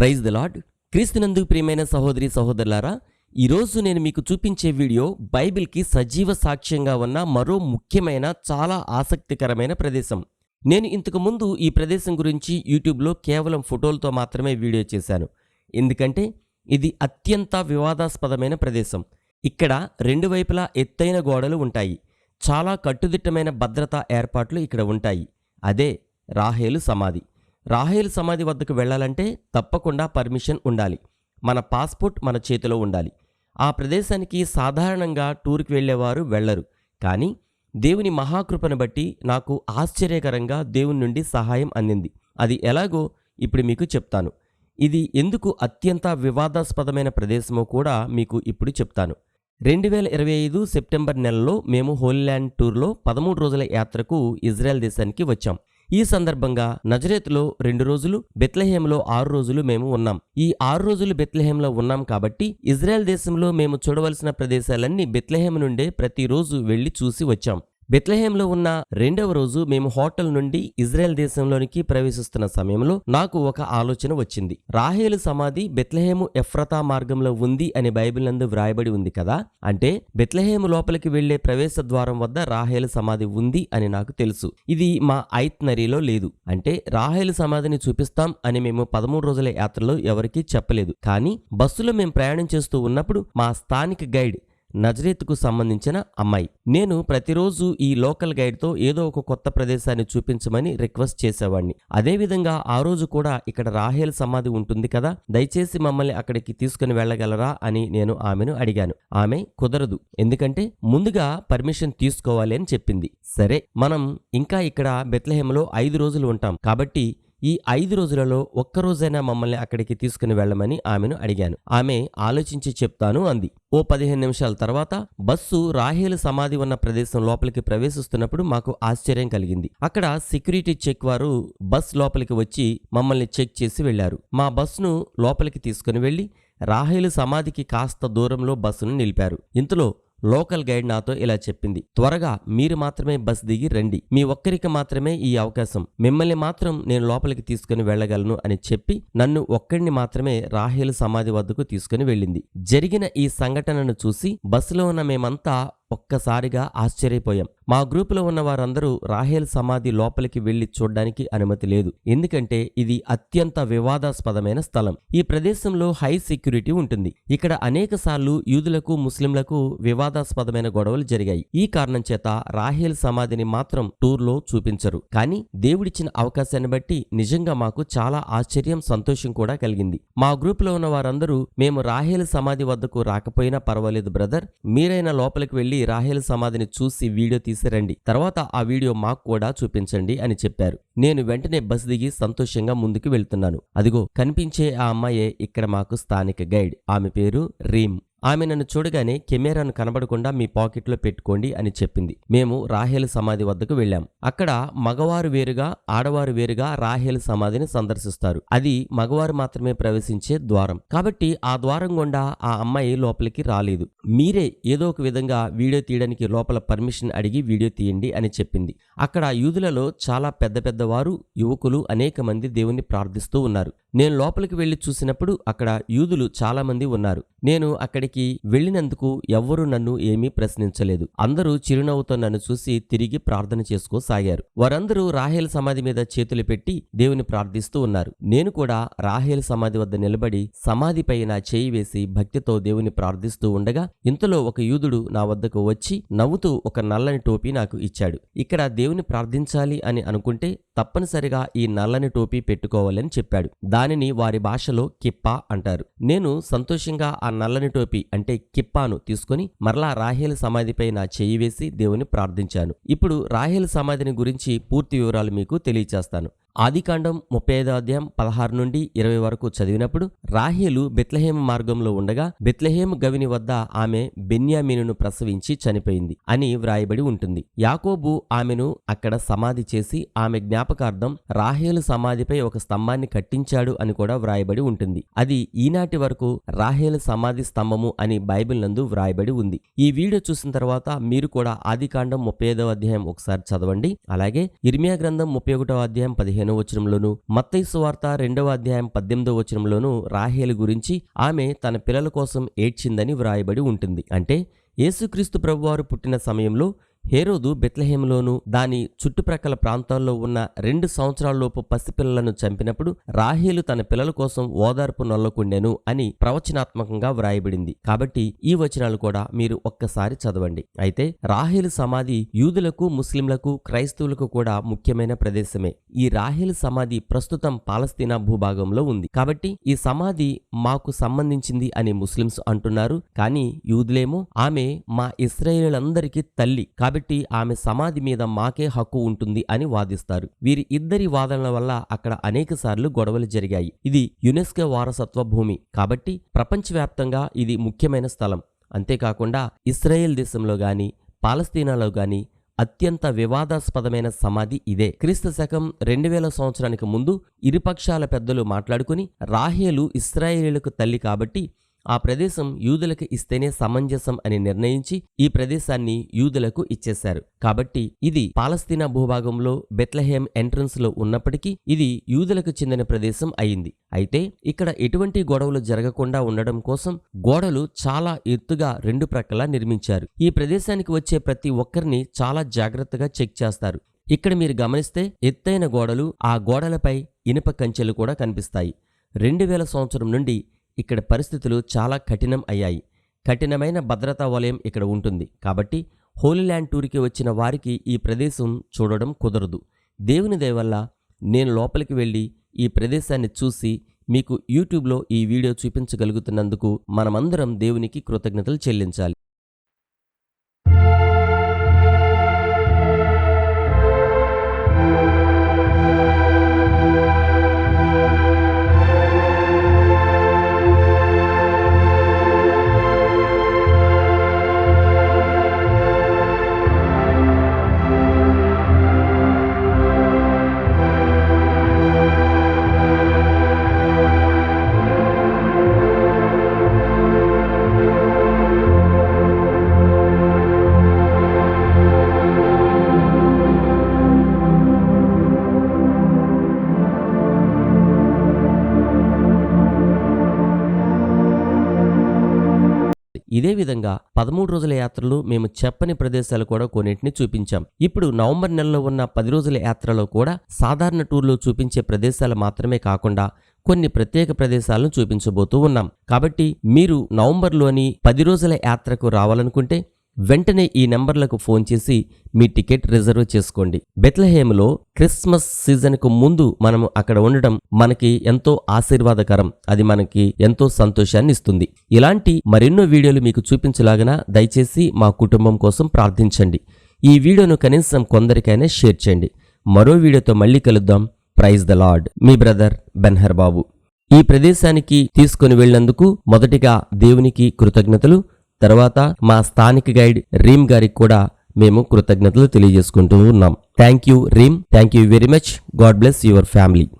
Praise the lord క్రీస్తునందు ప్రియమైన సహోదరి సహోదరులారా ఈరోజు నేను మీకు చూపించే వీడియో బైబిల్కి సజీవ సాక్ష్యంగా ఉన్న మరో ముఖ్యమైన చాలా ఆసక్తికరమైన ప్రదేశం. నేను ఇంతకు ముందు ఈ ప్రదేశం గురించి యూట్యూబ్లో కేవలం ఫోటోలతో మాత్రమే వీడియో చేశాను. ఎందుకంటే ఇది అత్యంత వివాదాస్పదమైన ప్రదేశం. ఇక్కడ రెండు వైపులా ఎత్తైన గోడలు ఉంటాయి. చాలా కట్టుదిట్టమైన భద్రతా ఏర్పాట్లు ఇక్కడ ఉంటాయి. అదే రాహేలు సమాధి. రాహేల్ సమాధి వద్దకు వెళ్ళాలంటే తప్పకుండా పర్మిషన్ ఉండాలి. మన పాస్పోర్ట్ మన చేతిలో ఉండాలి. ఆ ప్రదేశానికి సాధారణంగా టూర్కి వెళ్ళేవారు వెళ్ళరు. కానీ దేవుని మహాకృపను బట్టి నాకు ఆశ్చర్యకరంగా దేవుని నుండి సహాయం అందింది. అది ఎలాగో ఇప్పుడు మీకు చెప్తాను. ఇది ఎందుకు అత్యంత వివాదాస్పదమైన ప్రదేశమో కూడా మీకు ఇప్పుడు చెప్తాను. రెండు వేల ఇరవై ఐదు సెప్టెంబర్ నెలలో మేము హోలీల్యాండ్ టూర్లో పదమూడు రోజుల యాత్రకు ఇజ్రాయెల్ దేశానికి వచ్చాం. ఈ సందర్భంగా నజరేత్లో రెండు రోజులు బెత్లహేంలో ఆరు రోజులు మేము ఉన్నాం. ఈ ఆరు రోజులు బెత్లహేంలో ఉన్నాం కాబట్టి ఇజ్రాయెల్ దేశంలో మేము చూడవలసిన ప్రదేశాలన్నీ బెత్లహేం నుండే ప్రతిరోజు వెళ్ళి చూసి వచ్చాం. బెత్లహేంలో ఉన్న రెండవ రోజు మేము హోటల్ నుండి ఇజ్రాయెల్ దేశంలోనికి ప్రవేశిస్తున్న సమయంలో నాకు ఒక ఆలోచన వచ్చింది. రాహేలు సమాధి బెత్లహేము ఎఫ్రతా మార్గంలో ఉంది అని బైబిల్ నందు వ్రాయబడి ఉంది కదా? అంటే బెత్లహేము లోపలికి వెళ్ళే ప్రవేశ ద్వారం వద్ద రాహేలు సమాధి ఉంది అని నాకు తెలుసు. ఇది మా ఐత్నరీలో లేదు. అంటే రాహేలు సమాధిని చూపిస్తాం అని మేము పదమూడు రోజుల యాత్రలో ఎవరికీ చెప్పలేదు. కానీ బస్సులో మేము ప్రయాణం చేస్తూ ఉన్నప్పుడు మా స్థానిక గైడ్ నజరేత్కు సంబంధించిన అమ్మాయి. నేను ప్రతిరోజు ఈ లోకల్ గైడ్తో ఏదో ఒక కొత్త ప్రదేశాన్ని చూపించమని రిక్వెస్ట్ చేసేవాడిని అదేవిధంగా ఆ రోజు కూడా ఇక్కడ రాహేల్ సమాధి ఉంటుంది కదా దయచేసి మమ్మల్ని అక్కడికి తీసుకుని వెళ్ళగలరా అని నేను ఆమెను అడిగాను. ఆమె కుదరదు ఎందుకంటే ముందుగా పర్మిషన్ తీసుకోవాలి అని చెప్పింది. సరే మనం ఇంకా ఇక్కడ బెత్లహేమలో ఐదు రోజులు ఉంటాం కాబట్టి ఈ ఐదు రోజులలో ఒక్క రోజైనా మమ్మల్ని అక్కడికి తీసుకుని వెళ్ళమని ఆమెను అడిగాను. ఆమె ఆలోచించి చెప్తాను అంది. ఓ పదిహేను నిమిషాల తర్వాత బస్సు రాహేలు సమాధి ఉన్న ప్రదేశం లోపలికి ప్రవేశిస్తున్నప్పుడు మాకు ఆశ్చర్యం కలిగింది. అక్కడ సెక్యూరిటీ చెక్ వారు బస్ లోపలికి వచ్చి మమ్మల్ని చెక్ చేసి వెళ్ళారు మా బస్సును లోపలికి తీసుకుని వెళ్ళి రాహేలు సమాధికి కాస్త దూరంలో బస్సును నిలిపారు. ఇంతలో లోకల్ గైడ్ నాతో ఇలా చెప్పింది. త్వరగా మీరు మాత్రమే బస్ దిగి రండి. మీ ఒక్కరికి మాత్రమే ఈ అవకాశం. మిమ్మల్ని మాత్రం నేను లోపలికి తీసుకుని వెళ్ళగలను అని చెప్పి నన్ను ఒక్కడిని మాత్రమే రాహేలు సమాధి వద్దకు తీసుకుని వెళ్ళింది. జరిగిన ఈ సంఘటనను చూసి బస్సులో ఉన్న మేమంతా ఒక్కసారిగా ఆశ్చర్యపోయాం. మా గ్రూపులో ఉన్న వారందరూ రాహేల్ సమాధి లోపలికి వెళ్ళి చూడ్డానికి అనుమతి లేదు. ఎందుకంటే ఇది అత్యంత వివాదాస్పదమైన స్థలం. ఈ ప్రదేశంలో హై సెక్యూరిటీ ఉంటుంది. ఇక్కడ అనేక సార్లు యూదులకు ముస్లింలకు వివాదాస్పదమైన గొడవలు జరిగాయి. ఈ కారణం చేత రాహేల్ సమాధిని మాత్రం టూర్లో చూపించరు. కానీ దేవుడిచ్చిన అవకాశాన్ని బట్టి నిజంగా మాకు చాలా ఆశ్చర్యం సంతోషం కూడా కలిగింది. మా గ్రూపులో ఉన్న వారందరూ మేము రాహేల్ సమాధి వద్దకు రాకపోయినా పర్వాలేదు బ్రదర్. మీరైనా లోపలికి వెళ్ళి రాహేల్ సమాధిని చూసి వీడియో తీసిరండి. తర్వాత ఆ వీడియో మాకు కూడా చూపించండి అని చెప్పారు. నేను వెంటనే బస్ దిగి సంతోషంగా ముందుకు వెళ్తున్నాను. అదిగో కనిపించే ఆ అమ్మాయే ఇక్కడ మాకు స్థానిక గైడ్. ఆమె పేరు రీమ్. ఆమె నన్ను చూడగానే కెమెరాను కనబడకుండా మీ పాకెట్లో పెట్టుకోండి అని చెప్పింది. మేము రాహేల్ సమాధి వద్దకు వెళ్ళాం. అక్కడ మగవారు వేరుగా ఆడవారు వేరుగా రాహేల్ సమాధిని సందర్శిస్తారు. అది మగవారు మాత్రమే ప్రవేశించే ద్వారం. కాబట్టి ఆ ద్వారం గుండా ఆ అమ్మాయి లోపలికి రాలేదు. మీరే ఏదో ఒక విధంగా వీడియో తీయడానికి లోపల పర్మిషన్ అడిగి వీడియో తీయండి అని చెప్పింది. అక్కడ యూదులలో చాలా పెద్ద పెద్దవారు యువకులు అనేక మంది దేవుణ్ణి ప్రార్థిస్తూ ఉన్నారు. నేను లోపలికి వెళ్ళి చూసినప్పుడు అక్కడ యూదులు చాలా మంది ఉన్నారు. నేను అక్కడికి వెళ్ళినందుకు ఎవ్వరూ నన్ను ఏమీ ప్రశ్నించలేదు. అందరూ చిరునవ్వుతో నన్ను చూసి తిరిగి ప్రార్థన చేసుకోసాగారు వారందరూ రాహేల్ సమాధి మీద చేతులు పెట్టి దేవుని ప్రార్థిస్తూ ఉన్నారు. నేను కూడా రాహేల్ సమాధి వద్ద నిలబడి సమాధిపై నా చేయి వేసి భక్తితో దేవుని ప్రార్థిస్తూ ఉండగా ఇంతలో ఒక యూదుడు నా వద్దకు వచ్చి నవ్వుతూ ఒక నల్లని టోపీ నాకు ఇచ్చాడు. ఇక్కడ దేవుని ప్రార్థించాలి అని అనుకుంటే తప్పనిసరిగా ఈ నల్లని టోపీ పెట్టుకోవాలని చెప్పాడు. దానిని వారి భాషలో కిప్పా అంటారు. నేను సంతోషంగా ఆ నల్లని టోపీ అంటే కిప్పాను తీసుకుని మరలా రాహేల్ సమాధిపై నా చేయి వేసి దేవుని ప్రార్థించాను. ఇప్పుడు రాహేల్ సమాధిని గురించి పూర్తి వివరాలు మీకు తెలియచేస్తాను. ఆదికాండం ముప్పై ఐదో అధ్యాయం పదహారు నుండి ఇరవై వరకు చదివినప్పుడు రాహేలు బెత్లహేమ మార్గంలో ఉండగా బెత్లహేమ గవిని వద్ద ఆమె బెన్యామీనును ప్రసవించి చనిపోయింది అని వ్రాయబడి ఉంటుంది. యాకోబు ఆమెను అక్కడ సమాధి చేసి ఆమె జ్ఞాపకార్థం రాహేలు సమాధిపై ఒక స్తంభాన్ని కట్టించాడు అని కూడా వ్రాయబడి ఉంటుంది. అది ఈనాటి వరకు రాహేలు సమాధి స్తంభము అని బైబిల్ నందు వ్రాయబడి ఉంది. ఈ వీడియో చూసిన తర్వాత మీరు కూడా ఆదికాండం ముప్పై అధ్యాయం ఒకసారి చదవండి. అలాగే ఇర్మియా గ్రంథం ముప్పై ఒకటో అధ్యాయం పదిహేను పదిహేనో వచనంలోను మత్తయి వార్త రెండవ అధ్యాయం పద్దెనిమిదో వచనంలోను రాహేలు గురించి ఆమె తన పిల్లల కోసం ఏడ్చిందని వ్రాయబడి ఉంటుంది. అంటే యేసుక్రీస్తు ప్రభువారు పుట్టిన సమయంలో హేరోదు బెత్లహేములోను దాని చుట్టుప్రక్కల ప్రాంతాల్లో ఉన్న రెండు సంవత్సరాలలోపు పసిపిల్లలను చంపినప్పుడు రాహేలు తన పిల్లల కోసం ఓదార్పు నొల్లకుండెను అని ప్రవచనాత్మకంగా వ్రాయబడింది. కాబట్టి ఈ వచనాలు కూడా మీరు ఒక్కసారి చదవండి. అయితే రాహేలు సమాధి యూదులకు ముస్లింలకు క్రైస్తవులకు కూడా ముఖ్యమైన ప్రదేశమే. ఈ రాహేలు సమాధి ప్రస్తుతం పాలస్తీనా భూభాగంలో ఉంది. కాబట్టి ఈ సమాధి మాకు సంబంధించింది అని ముస్లింస్ అంటున్నారు. కానీ యూదులేమో ఆమె మా ఇస్రాయేలందరికీ తల్లి. కాబట్టి ఆమె సమాధి మీద మాకే హక్కు ఉంటుంది అని వాదిస్తారు. వీరి ఇద్దరి వాదనల వల్ల అక్కడ అనేక సార్లు గొడవలు జరిగాయి. ఇది యునెస్కో వారసత్వ భూమి. కాబట్టి ప్రపంచవ్యాప్తంగా ఇది ముఖ్యమైన స్థలం. అంతేకాకుండా ఇస్రాయేల్ దేశంలో గాని పాలస్తీనాలో గాని అత్యంత వివాదాస్పదమైన సమాధి ఇదే. క్రీస్తు శకం రెండు వేల సంవత్సరానికి ముందు ఇరుపక్షాల పెద్దలు మాట్లాడుకుని రాహేలు ఇస్రాయేలీలకు తల్లి కాబట్టి ఆ ప్రదేశం యూదులకు ఇస్తేనే సమంజసం అని నిర్ణయించి ఈ ప్రదేశాన్ని యూదులకు ఇచ్చేశారు. కాబట్టి ఇది పాలస్తీనా భూభాగంలో బెత్లహేమ్ ఎంట్రన్స్లో ఉన్నప్పటికీ ఇది యూదులకు చెందిన ప్రదేశం అయింది. అయితే ఇక్కడ ఎటువంటి గొడవలు జరగకుండా ఉండడం కోసం గోడలు చాలా ఎత్తుగా రెండు ప్రక్కలా నిర్మించారు. ఈ ప్రదేశానికి వచ్చే ప్రతి ఒక్కరిని చాలా జాగ్రత్తగా చెక్ చేస్తారు. ఇక్కడ మీరు గమనిస్తే ఎత్తైన గోడలు ఆ గోడలపై ఇనుప కంచెలు కూడా కనిపిస్తాయి. రెండు వేల సంవత్సరం నుండి ఇక్కడ పరిస్థితులు చాలా కఠినం అయ్యాయి. కఠినమైన భద్రతా వలయం ఇక్కడ ఉంటుంది. కాబట్టి హోలీల్యాండ్ టూర్కి వచ్చిన వారికి ఈ ప్రదేశం చూడడం కుదరదు. దేవుని దయవల్ల నేను లోపలికి వెళ్ళి ఈ ప్రదేశాన్ని చూసి మీకు యూట్యూబ్లో ఈ వీడియో చూపించగలుగుతున్నందుకు మనమందరం దేవునికి కృతజ్ఞతలు చెల్లించాలి. ఇదే విధంగా పదమూడు రోజుల యాత్రలు మేము చెప్పని ప్రదేశాలు కూడా కొన్నింటిని చూపించాం. ఇప్పుడు నవంబర్ నెలలో ఉన్న పది రోజుల యాత్రలో కూడా సాధారణ టూర్లో చూపించే ప్రదేశాలు మాత్రమే కాకుండా కొన్ని ప్రత్యేక ప్రదేశాలను చూపించబోతూ ఉన్నాం. కాబట్టి మీరు నవంబర్లోని పది రోజుల యాత్రకు రావాలనుకుంటే వెంటనే ఈ నెంబర్లకు ఫోన్ చేసి మీ టికెట్ రిజర్వ్ చేసుకోండి. బెత్లహేమ్లో క్రిస్మస్ సీజన్కు ముందు మనం అక్కడ ఉండడం మనకి ఎంతో ఆశీర్వాదకరం. అది మనకి ఎంతో సంతోషాన్ని ఇస్తుంది. ఇలాంటి మరెన్నో వీడియోలు మీకు చూపించలాగన దయచేసి మా కుటుంబం కోసం ప్రార్థించండి. ఈ వీడియోను కనీసం కొందరికైనా షేర్ చేయండి. మరో వీడియోతో మళ్ళీ కలుద్దాం. Praise the lord. Me brother Benhur Babu ఈ ప్రదేశానికి తీసుకుని వెళ్ళినందుకు మొదటిగా దేవునికి కృతజ్ఞతలు తర్వాత మా స్థానిక గైడ్ రీమ్ గారికి కూడా మేము కృతజ్ఞతలు తెలియజేసుకుంటూ ఉన్నాం. Thank you Reem. Thank you very much. God bless your family.